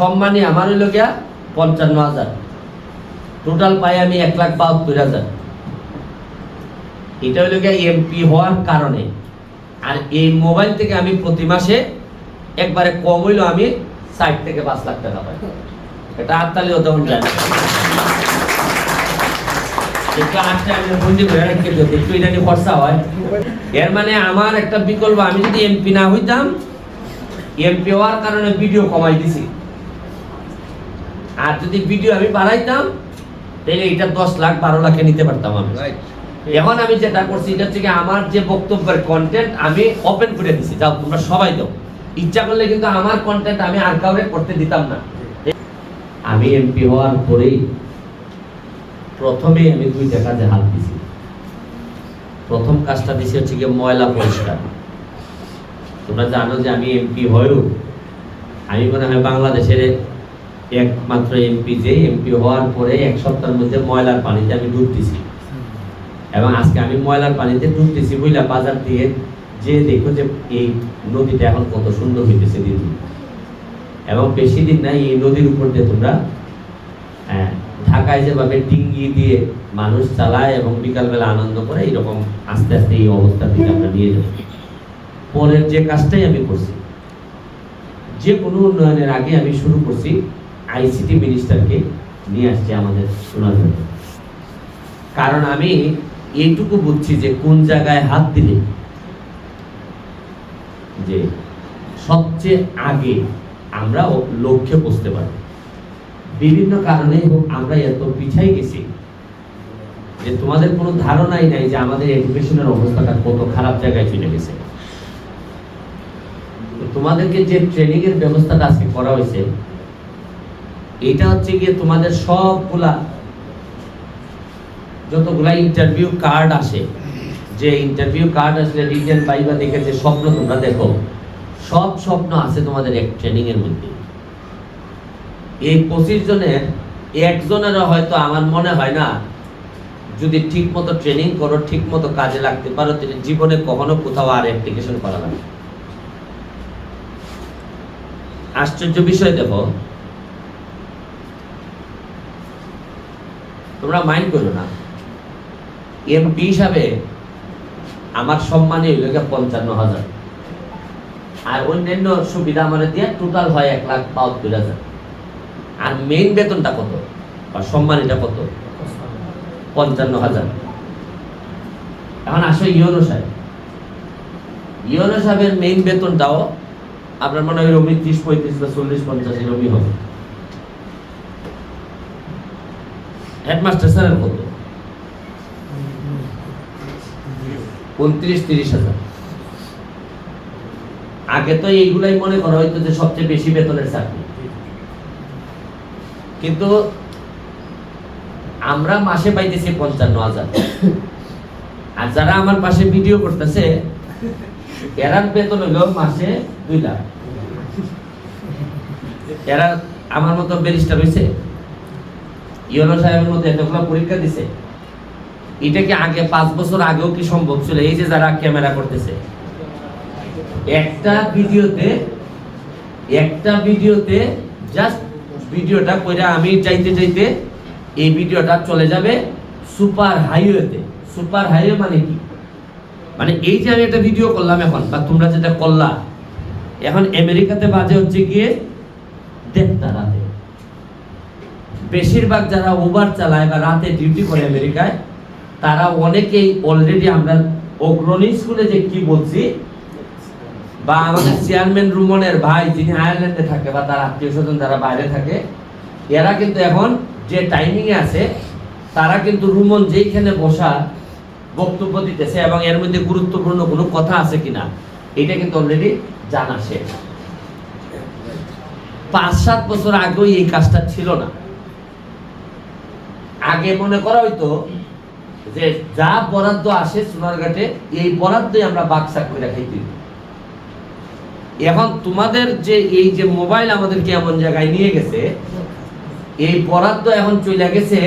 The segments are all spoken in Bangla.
সম্মানী আমার হইল গিয়া পঞ্চান্ন হাজার। টোটাল পাই আমি এক লাখ বাহাত্তর হাজার। এটা হইল গিয়া এমপি হওয়ার কারণে। আর এই মোবাইল থেকে আমি প্রতি মাসে একবারে কম হইল আমি ষাট থেকে পাঁচ লাখ টাকা পাই। এটা হাততালি উদাহরণ যায় না। একটু আটটা আমি বন্দি করে রেখে দিও, একটু এটা নিয়ে খরচা হয়। এর মানে আমার একটা বিকল্প আমি যদি এমপি না হইতাম এমপি হওয়ার কারণে ভিডিও কমাই দিছি। আর যদি ভিডিও আমি বাড়াইতাম তাহলে এটা দশ লাখ বারো লাখে নিতে পারতাম আমি। এখন আমি যেটা করছি এটা হচ্ছে আমার যে বক্তব্যের কন্টেন্ট আমি ওপেন করে দিছি। যাও তোমরা সবাই দাও ইচ্ছা করলে কিন্তু আমার কন্টেন্ট আমি আর কাউরে করতে দিতাম না। আমি এমপি হওয়ার পরেই প্রথমে আমি দুইটা কাজে হাত দিছি। প্রথম কাজটা দিছি হচ্ছে গিয়ে ময়লা পরিষ্কার। তোমরা জানো যে আমি এমপি হয়েও আমি মনে হয় বাংলাদেশের একমাত্র এমপি যে এমপি হওয়ার পরে এক সপ্তাহের মধ্যে ময়লার পানিতে আমি ডুব দিছি এবং আজকে আমি ময়লার পানিতে ডুবতেছি বইলা বাজার দিয়ে যে দেখো যে এই নদীটা এখন কত সুন্দর হইতেছে দিন। এবং বেশি দিন নাই এই নদীর উপর দিয়ে তোমরা হ্যাঁ, ঢাকায় যেভাবে ডিঙ্গি দিয়ে মানুষ চালায় এবং বিকালবেলা আনন্দ করে এরকম আস্তে আস্তে এই অবস্থার দিকে আমরা নিয়ে যাব পরের যে কাজটাই আমি করছি যে কোনো উন্নয়নের আগে আমি শুরু করছি আইসিটি মিনিস্টারকে নিয়ে আসছি আমাদের শোনার জন্য কারণ আমি এইটুকু বুঝছি যে কোন জায়গায় হাত দিলে যে সবচেয়ে আগে আমরা লক্ষ্যে পৌঁছতে পারি বিভিন্ন কারণে আমরা এত পিছাই গেছি যে তোমাদের কোনো ধারণাই নাই যে আমাদের এডুকেশনের অবস্থাটা কত খারাপ জায়গায় চলে গেছে। তোমাদেরকে যে ট্রেনিং এর ব্যবস্থাটা আজকে করা হয়েছে এটা হচ্ছে গিয়ে তোমাদের সবগুলা যতগুলা ইন্টারভিউ কার্ড আসে, যে ইন্টারভিউ কার্ড আসলে রিটেন পাইবা দেখে যে স্বপ্ন তোমরা দেখো, সব স্বপ্ন আছে তোমাদের এক ট্রেনিং এর মধ্যে এই পঁচিশ জনের, একজনেরও হয়তো আমার মনে হয় না, যদি ঠিক মতো ট্রেনিং করো ঠিক মতো কাজে লাগতে পারো, তাহলে জীবনে কখনো কোথাও আর অ্যাপ্লিকেশন করা লাগবে না। আশ্চর্য বিষয় দেখো তোমরা মাইন্ড করো না। এমপি হিসাবে আমার সম্মানে হইল গিয়ে পঞ্চান্ন হাজার আর অন্যান্য সুবিধা আমার দিয়ে টোটাল হয় এক লাখ বাহাত্তর হাজার। আর মেইন বেতনটা কত? বা সম্মানীটা কত? পঞ্চান্ন হাজার এখন আসো ইউনো সাহেব। ইউনো সাহেবের মেইন বেতনটাও আপনার মনে হয় রবি ত্রিশ পঁয়ত্রিশ বা চল্লিশ পঞ্চাশ এরকমই হবে। হেডমাস্টার স্যারের কত উনত্রিশ, তিরিশ হাজার। আগে তো এইগুলাই মনে করা হয়তো যে সবচেয়ে বেশি বেতনের চাকরি। কিন্তু আমরা মাসে পাইতেছি পঞ্চান্ন হাজার। আর যারা আমার পাশে ভিডিও করতেছে, এরা বেতন হলো মাসে দুই লাখ। এরা আমার মতো ব্যারিস্টার হয়েছে ইয়নো সাহেবের মতো এতগুলো পরীক্ষা দিছে, এটা কি আগে পাঁচ বছর আগেও কি সম্ভব ছিল? এই যে যারা ক্যামেরা করতেছে, একটা ভিডিওতে একটা ভিডিওতে জাস্ট ভিডিওটা কইরা আমি চাইতে চাইতে এই ভিডিওটা চলে যাবে সুপার হাইওয়েতে। সুপার হাইওয়ে মানে কি? মানে এই যে আমি একটা ভিডিও করলাম এখন, বা তোমরা যেটা করলা, এখন আমেরিকাতে বাজে হচ্ছে গিয়ে দেড়টা রাতে বেশিরভাগ যারা উবার চালায় বা রাতে ডিউটি করে আমেরিকায়, তারা অনেকেই অলরেডি আমরা অগ্রণী স্কুলে যে কি বলছি, বা আমাদের চেয়ারম্যান রুমনের ভাই যিনি আয়ারল্যান্ডে থাকে বা তার আত্মীয় স্বজন যারা বাইরে থাকে, এরা কিন্তু এখন যে টাইমিং এ আছে, তারা কিন্তু রুমন যেইখানে বসা বক্তব্য দিতেছে এবং এর মধ্যে গুরুত্বপূর্ণ কোনো কথা আছে কিনা, এটা কিন্তু অলরেডি জানা শেষ। পাঁচ সাত বছর আগেও এই কাজটা ছিল না। আগে মনে করা হইতো যে যা বরাদ্দ আসে সোনারঘাটে, এই বরাদ্দই আমরা বাক্সা করে খাইতে। এখন তোমাদের যে এই যে মোবাইল আমাদেরকে এমন জায়গায় নিয়ে গেছে, এই বরাদ্দ এখন চলে গেছে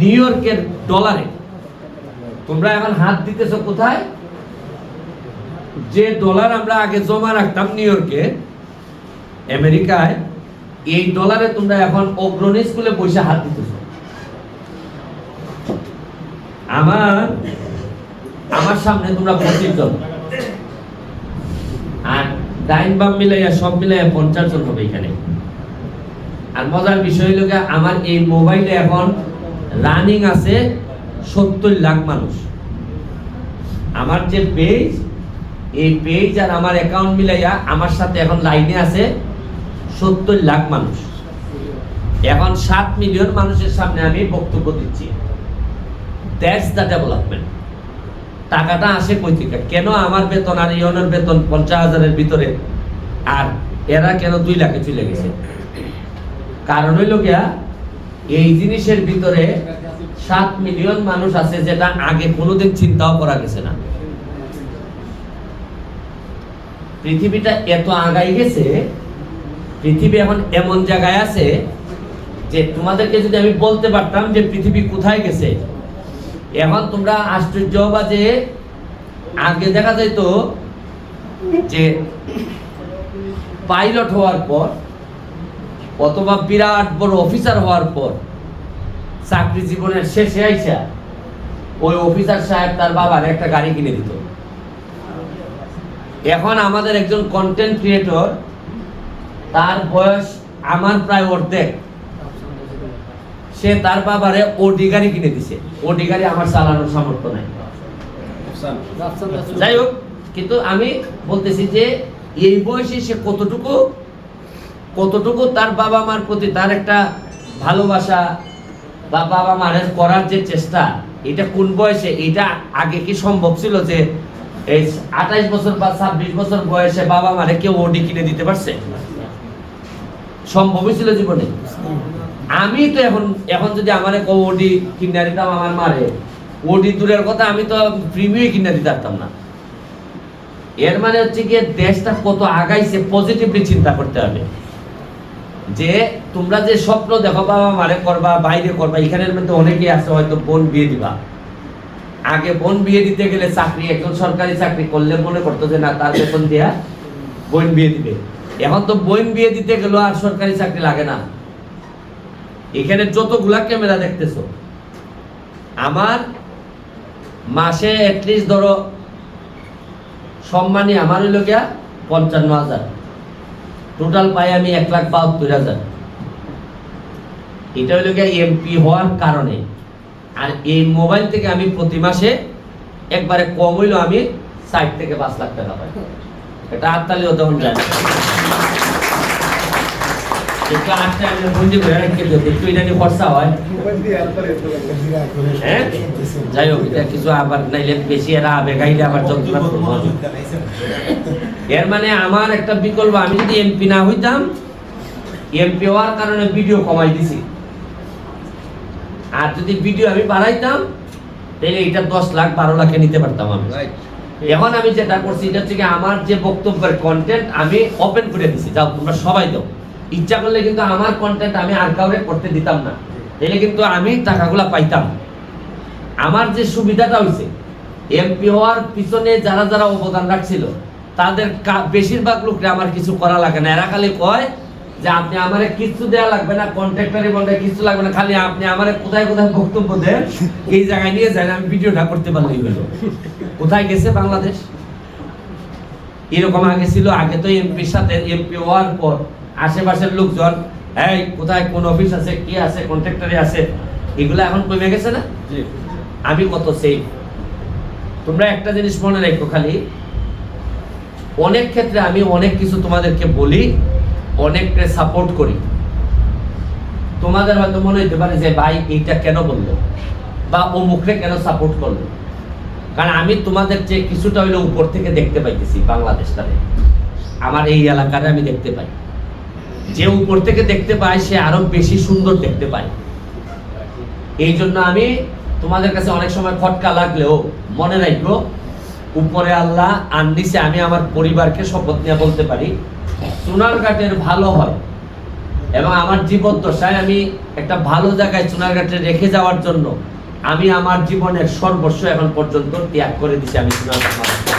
নিউ ইয়র্কের ডলারে। তোমরা এখন হাত দিতেছো কোথায়? যে ডলার আমরা আগে জমা রাখতাম নিউ ইয়র্কে, আমেরিকায়, এই ডলারে তোমরা এখন অগ্রণী স্কুলে পয়সা হাত দিতেছ। আমার আমার সামনে তোমরা পঁচিশ জন। আর ডাইন বাম মিলাইয়া, সব মিলাইয়া পঞ্চাশ জন হবে এখানে। আর মজার বিষয় হলো আমার এই মোবাইলে এখন রানিং আছে সত্তর লাখ মানুষ। আমার যে পেজ, এই পেজ আর আমার অ্যাকাউন্ট মিলাইয়া আমার সাথে এখন লাইনে আছে সত্তর লাখ মানুষ। এখন সাত মিলিয়ন মানুষের সামনে আমি বক্তব্য দিচ্ছি। দ্যাটস দ্য ডেভেলপমেন্ট টাকাটা আসে কই থেকে? কেন আমার বেতন আর ইয়নের বেতন পঞ্চাশ হাজারের ভিতরে? আর এরা কেন দুই লাখে চলে গেছে? কারণ হইল গিয়া, এই জিনিসের ভিতরে সাত মিলিয়ন মানুষ আছে যেটা আগে কোনোদিন চিন্তাও করা গেছে না। পৃথিবীটা এত আগাই গেছে, পৃথিবী এখন এমন জায়গায় আছে যে তোমাদেরকে যদি আমি বলতে পারতাম যে পৃথিবী কোথায় গেছে এখন তোমরা আশ্চর্য হবা যে আগে দেখা যাইতো যে পাইলট হওয়ার পর অথবা বিরাট বড় অফিসার হওয়ার পর চাকরি জীবনের শেষে আইসা ওই অফিসার সাহেব তার বাবার একটা গাড়ি কিনে দিত। এখন আমাদের একজন কন্টেন্ট ক্রিয়েটর তার বয়স আমার প্রায় অর্ধেক। সে তার বাবারে ওডি গাড়ি কিনে দিছে। ওডি গাড়ি আমার চালানোর সামর্থ্য নাই। যাই হোক কিন্তু আমি বলতেছি যে এই বয়সে সে কতটুকু কতটুকু তার বাবা মার প্রতি তার একটা ভালোবাসা বা বাবা মারের করার যে চেষ্টা এটা কোন বয়সে এটা আগে কি সম্ভব ছিল যে এই আঠাইশ বছর বা ছাব্বিশ বছর বয়সে বাবা মারে কেউ ওডি কিনে দিতে পারছে? সম্ভবই ছিল জীবনে। আমি তো এখন এখন যদি আমার ওডি কিনে দিতাম, আমার মারে। ওডি দূরের কথা, আমি তো প্রিমিয়ার কিনে দিতে পারতাম না। এর মানে হচ্ছে গিয়ে দেশটা কত আগাইছে পজিটিভলি চিন্তা করতে হবে। যে তোমরা যে স্বপ্ন দেখো, বাবা মারে করবা, বাইরে করবা, এখানের মধ্যে অনেকেই আছে, হয়তো বোন বিয়ে দিবা। আগে বোন বিয়ে দিতে গেলে চাকরি, একজন সরকারি চাকরি করলে মনে করতো যে না, তার বেতন দেয়া বোন বিয়ে দিবে। এখন তো বোন বিয়ে দিতে গেলেও আর সরকারি চাকরি লাগে না। এখানে যতগুলা ক্যামেরা দেখতেছ, আমার মাসে অ্যাটলিস্ট ধরো সম্মানী আমার হইল গিয়া পঞ্চান্ন হাজার। টোটাল পাই আমি এক লাখ বাহাত্তর হাজার। এটা হইল গিয়া এমপি হওয়ার কারণে। আর এই মোবাইল থেকে আমি প্রতি মাসে একবারে কম হইল আমি ষাট থেকে পাঁচ লাখ টাকা পাই। এটা হাততালিও তখন যায় না। একটু আটটা আমি বন্দি করে রেখে দিও একটু এটা নিয়ে খরচা হয়। হ্যাঁ যাই হোক এটা কিছু আবার নাইলে বেশি এরা আবার মানে আমার একটা বিকল্প আমি যদি এমপি না হইতাম এমপি হওয়ার কারণে ভিডিও কমাই দিছি। আর যদি ভিডিও আমি বাড়াইতাম তাহলে এটা দশ লাখ বারো লাখে নিতে পারতাম আমি। এখন আমি যেটা করছি এটা হচ্ছে কি আমার যে বক্তব্যের কন্টেন্ট আমি ওপেন করে দিছি। যাও তোমরা সবাই দাও। ইচ্ছা করলে কিন্তু আমার কন্টেন্ট আমি আর কাউরে করতে দিতাম না। তাহলে কিন্তু আমি টাকাগুলা পাইতাম। আমার যে সুবিধাটা হয়েছে এমপি হওয়ার পিছনে যারা যারা অবদান রাখছিল, তাদের বেশিরভাগ লোকরে আমার কিছু করা লাগে না। এরা খালি কয় যে, আপনি আমারে কিছু দেওয়া লাগবে না কন্ট্রাক্টরি বলতে কিছু লাগবে না। খালি আপনি আমারে কোথায় কোথায় বক্তব্য দেন, এই জায়গায় নিয়ে যান, আমি ভিডিওটা করতে পারলেই হলো। কোথায় গেছে বাংলাদেশ? এরকম আগে ছিল, আগে তো এমপির সাথে এমপি হওয়ার পর আশেপাশের লোকজন এই কোথায় কোন অফিস আছে কি আছে কন্ট্রাক্টরি আছে? এগুলো এখন কমে গেছে না? আমি কত সেফ তোমরা একটা জিনিস মনে রাখো খালি অনেক ক্ষেত্রে আমি অনেক কিছু তোমাদেরকে বলি অনেককে সাপোর্ট করি। তোমাদের হয়তো মনে হইতে পারে যে ভাই এইটা কেন বলল? বা ও মুখে কেন সাপোর্ট করল? কারণ আমি তোমাদের যে কিছুটা হইল উপর থেকে দেখতে পাইতেছি বাংলাদেশটাতে আমার এই এলাকারে আমি দেখতে পাই। যে উপর থেকে দেখতে পাই সে আরও বেশি সুন্দর দেখতে পায় এই জন্য আমি তোমাদের কাছে অনেক সময় খটকা লাগলেও মনে রাখব, উপরে আল্লাহ, আর নিচে আমি আমার পরিবারকে শপথ নিয়ে বলতে পারি সোনারঘাটের ভালো হয় এবং আমার জীবদ্দশায় আমি একটা ভালো জায়গায় সোনারঘাটে রেখে যাওয়ার জন্য আমি আমার জীবনের সর্বস্ব এখন পর্যন্ত ত্যাগ করে দিছি আমি সোনারঘাট মানুষকে।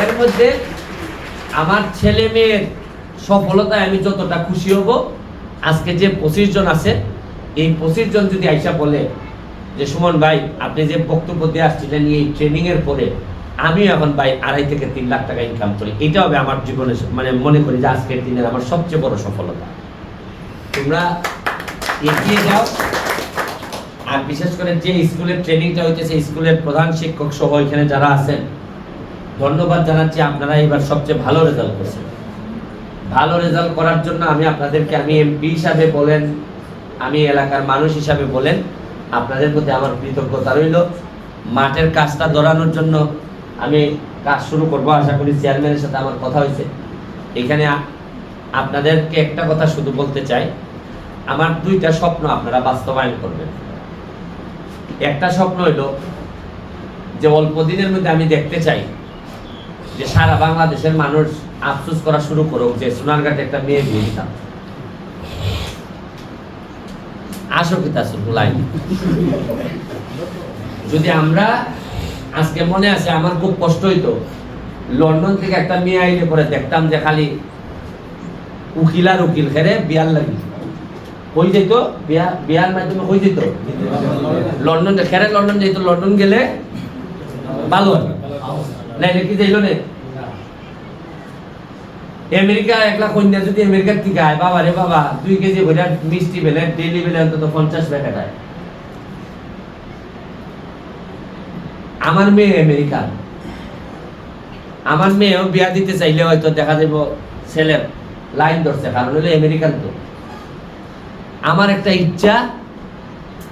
এর মধ্যে আমার ছেলে মেয়ের সফলতায় আমি যতটা খুশি হব, আজকে যে পঁচিশ জন আছে, এই পঁচিশ জন যদি আইসা বলে যে, সুমন ভাই, আপনি যে বক্তব্য দিয়ে আসছিলেন এই ট্রেনিং এর পরে, আমি এখন ভাই আড়াই থেকে তিন লাখ টাকা ইনকাম করি। এটা হবে আমার জীবনে মানে মনে করি যে আজকের দিনের আমার সবচেয়ে বড় সফলতা। তোমরা এগিয়ে যাও। আর বিশেষ করে যে স্কুলের ট্রেনিংটা হইতেছে স্কুলের প্রধান শিক্ষক সহ এখানে যারা আছেন, ধন্যবাদ জানাচ্ছি। আপনারা এবার সবচেয়ে ভালো রেজাল্ট করছেন। ভালো রেজাল্ট করার জন্য আমি আপনাদেরকে, আমি এমপি হিসাবে বলেন, আমি এলাকার মানুষ হিসাবে বলেন, আপনাদের প্রতি আমার কৃতজ্ঞতা রইল। মাঠের কাজটা ধরানোর জন্য আমি কাজ শুরু করব। আশা করি চেয়ারম্যানের সাথে আমার কথা হয়েছে। এখানে আপনাদেরকে একটা কথা শুধু বলতে চাই। আমার দুইটা স্বপ্ন আপনারা বাস্তবায়ন করবেন। একটা স্বপ্ন হইল যে অল্প দিনের মধ্যে আমি দেখতে চাই যে সারা বাংলাদেশের মানুষ আফসোস করা শুরু করুক যে সোনারঘাটে একটা মেয়ে বিয়ে দিতাম। আসো কি তা লাইন যদি আমরা, আজকে মনে আছে আমার খুব কষ্ট হইতো, লন্ডন থেকে একটা মেয়ে আইলে পরে দেখতাম যে খালি উকিল আর উকিল খেরে বিয়ার লাগি। হয়ে যেত বিয়া বিয়ার মাধ্যমে হয়ে যেত লন্ডন খেরে লন্ডন যেত লন্ডন গেলে ভালো হয় নাইলে কি যাইল নে? আমেরিকা একলা কন্যা যদি আমেরিকার থেকে আয় বাবা রে বাবা, দুই কেজি ভরে মিষ্টি বেলে ডেলি বেলে অন্তত পঞ্চাশ প্যাকেট আয় আমার মেয়ে আমেরিকান। আমার মেয়েও বিয়া দিতে চাইলে হয়তো দেখা যাব ছেলের লাইন ধরছে, কারণ হলো আমেরিকান তো। আমার একটা ইচ্ছা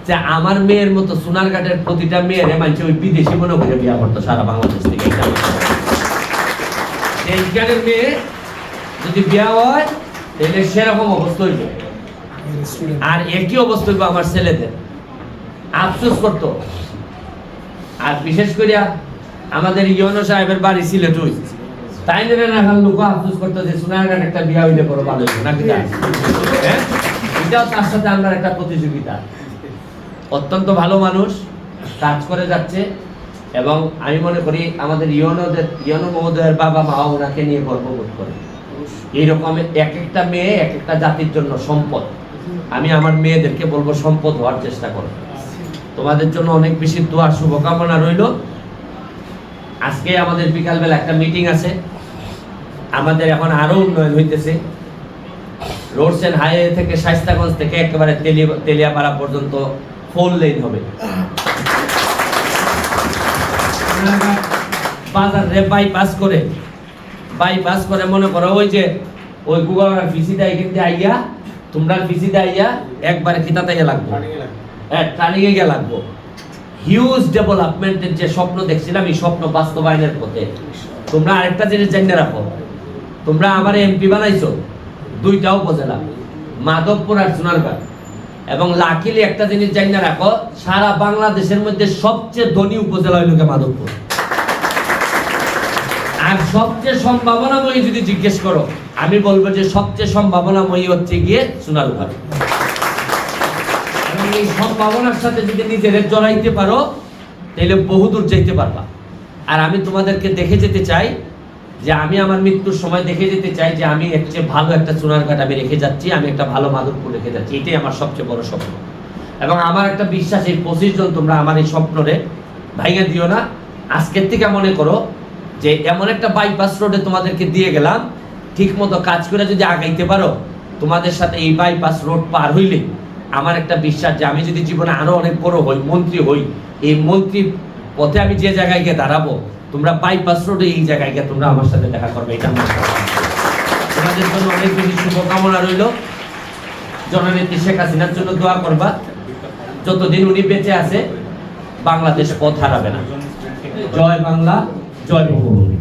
যে আমার মেয়ের মতো সোনার সোনারঘাটের প্রতিটা মেয়ের মানছে ওই বিদেশি মনে করে বিয়া করতো সারা বাংলাদেশ থেকে। এইখানের মেয়ে যদি বিয়া হয়, তাহলে সেরকম অবস্থা হইব। আর একই অবস্থা হইব আমার ছেলেদের? আফসোস করতো। আর বিশেষ করে আমাদের ইয়নো সাহেবের বাড়ি সিলেটুই তাই না লোক আফসোস করতো যে একটা বিয়া হইলে বড় ভালো হ্যাঁ? এটাও তার সাথে আমরা একটা প্রতিযোগিতা। অত্যন্ত ভালো মানুষ, কাজ করে যাচ্ছে, এবং আমি মনে করি আমাদের ইয়নোদের, ইয়নো মহোদয়ের বাবা মা ওনাকে নিয়ে গর্ববোধ করে এইরকম এক একটা মেয়ে এক একটা জাতির জন্য সম্পদ। আমি আমার মেয়েদেরকে বলব সম্পদ হওয়ার চেষ্টা করো। তোমাদের জন্য অনেক বেশি দোয়া শুভকামনা রইল। আজকে আমাদের বিকালবেলা একটা মিটিং আছে। আমাদের এখন আরও উন্নয়ন হইতেছে। রোডস এন্ড হাইওয়ে থেকে শাইস্তাগঞ্জ থেকে একেবারে তেলিয়া তেলিয়াপাড়া পর্যন্ত ফোর লেন হবে। বাজার রে বাইপাস করে বাইপাস করে মনে করো ওই যে ওই গুগল ভিসিটা এখান দিয়ে আইয়া তোমরা ভিসিটা আইয়া একবারে খিতাতে লাগবো? হ্যাঁ ট্রানিংয়ে গিয়ে লাগবো। হিউজ ডেভেলপমেন্টের যে স্বপ্ন দেখছিলাম এই স্বপ্ন বাস্তবায়নের পথে। তোমরা আরেকটা জিনিস জানিয়ে রাখো। তোমরা আমার এমপি বানাইছো দুইটা উপজেলা মাধবপুর আর সোনারগাঁ এবং লাকিলি একটা জিনিস জানিয়ে রাখো সারা বাংলাদেশের মধ্যে সবচেয়ে ধনী উপজেলা হইল গিয়ে মাধবপুর। আর সবচেয়ে সম্ভাবনাময়ী যদি জিজ্ঞেস করো, আমি বলব যে সবচেয়ে সম্ভাবনাময়ী হচ্ছে গিয়ে সোনারঘাট এবং এই সম্ভাবনার সাথে যদি নিজেদের জড়াইতে পারো তাহলে বহুদূর যেতে পারবা। আর আমি তোমাদেরকে দেখে যেতে চাই যে আমি আমার মৃত্যুর সময় দেখে যেতে চাই যে আমি এর চেয়ে ভালো একটা চুনারঘাট আমি রেখে যাচ্ছি, আমি একটা ভালো মাধবপুর রেখে যাচ্ছি। এটাই আমার সবচেয়ে বড় স্বপ্ন। এবং আমার একটা বিশ্বাস, এই পঁচিশ জন তোমরা আমার এই স্বপ্নরে ভাইয়া দিও না। আজকের থেকে মনে করো যে এমন একটা বাইপাস রোডে তোমাদেরকে দিয়ে গেলাম ঠিক মতো কাজ করে যদি আগাইতে পারো, তোমাদের সাথে এই বাইপাস রোড পার হইলে আমার একটা বিশ্বাস যে আমি যদি জীবনে আরও অনেক বড় হই, মন্ত্রী হই, এই মন্ত্রী পথে আমি যে জায়গায় গিয়ে দাঁড়াবো, তোমরা বাইপাস রোডে এই জায়গায় গিয়ে তোমরা আমার সাথে দেখা করবে, এটা। তোমাদের জন্য অনেক বেশি শুভকামনা রইল। জননেত্রী শেখ হাসিনার জন্য দোয়া করবা। যতদিন উনি বেঁচে আছে, বাংলাদেশ পথ হারাবে না। জয় বাংলা। জয় বঙ্গবন্ধু